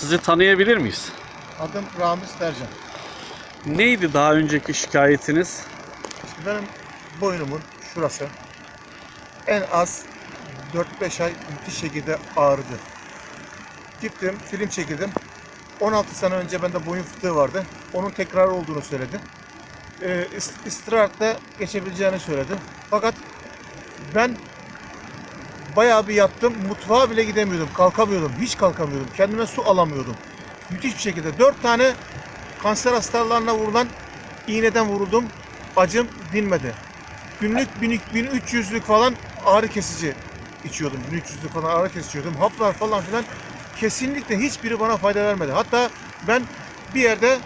Sizi tanıyabilir miyiz? Adım Ramiz Tercan. Neydi daha önceki şikayetiniz? Benim boynumun şurası en az 4-5 ay müthiş şekilde ağrıdı. Gittim, film çekildim. 16 sene önce bende boyun fıtığı vardı. Onun tekrar olduğunu söyledi. Ee, ist- istirahatle geçebileceğini söyledi. Fakat ben bayağı bir yattım. Mutfağa bile gidemiyordum. Kalkamıyordum. Hiç kalkamıyordum. Kendime su alamıyordum. Müthiş bir şekilde. 4 tane kanser hastalarına vurulan iğneden vuruldum. Acım dinmedi. Günlük 1300'lük falan ağrı kesici içiyordum. 1300'lük falan ağrı kesici içiyordum. Haplar falan filan kesinlikle hiçbiri bana fayda vermedi. Hatta ben bir yerde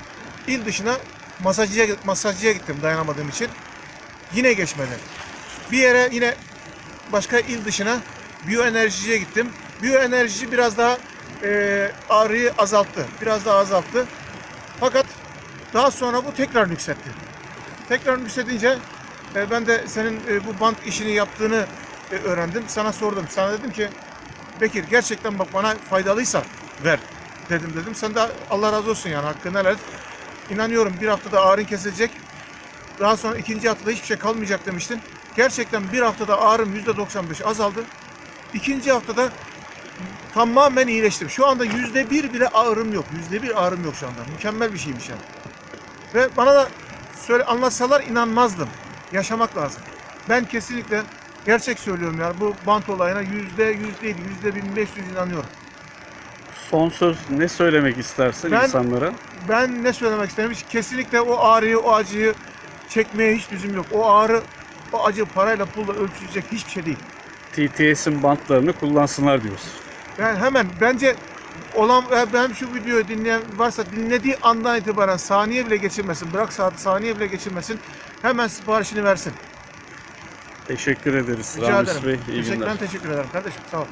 il dışına masajcıya, masajcıya gittim dayanamadığım için. Yine geçmedi. Bir yere yine başka il dışına biyoenerjiciye gittim. Biyoenerjici biraz daha e, ağrıyı azalttı. Biraz daha azalttı. Fakat daha sonra bu tekrar yükseltti. Tekrar yükselince e, ben de senin e, bu bant işini yaptığını e, öğrendim. Sana sordum. Sana dedim ki Bekir gerçekten bak bana faydalıysa ver dedim dedim. Sen de Allah razı olsun yani hakkını helal et. İnanıyorum bir haftada ağrın kesilecek. Daha sonra ikinci haftada hiçbir şey kalmayacak demiştin. Gerçekten bir haftada ağrım %95 azaldı. İkinci haftada tamamen iyileştim. Şu anda yüzde bir bile ağrım yok. Yüzde bir ağrım yok şu anda. Mükemmel bir şeymiş yani. Ve bana da söyle anlatsalar inanmazdım. Yaşamak lazım. Ben kesinlikle gerçek söylüyorum yani bu bant olayına yüzde yüz değil, yüzde bin beş yüz inanıyorum. Son söz ne söylemek istersin Ben- insanlara? Ben ne söylemek istedim? Hiç Kesinlikle o ağrıyı, o acıyı çekmeye hiç lüzum yok. O ağrı, o acı parayla pulla ölçülecek hiçbir şey değil. TTS'in bantlarını kullansınlar diyorsun. Ben hemen bence olan e, ben şu videoyu dinleyen varsa dinlediği andan itibaren saniye bile geçirmesin. Bırak saat saniye bile geçirmesin. Hemen siparişini versin. Teşekkür ederiz Rica Ramiz ederim. Bey. İyi Teşekkür, günler. ben teşekkür ederim kardeşim. Sağ ol.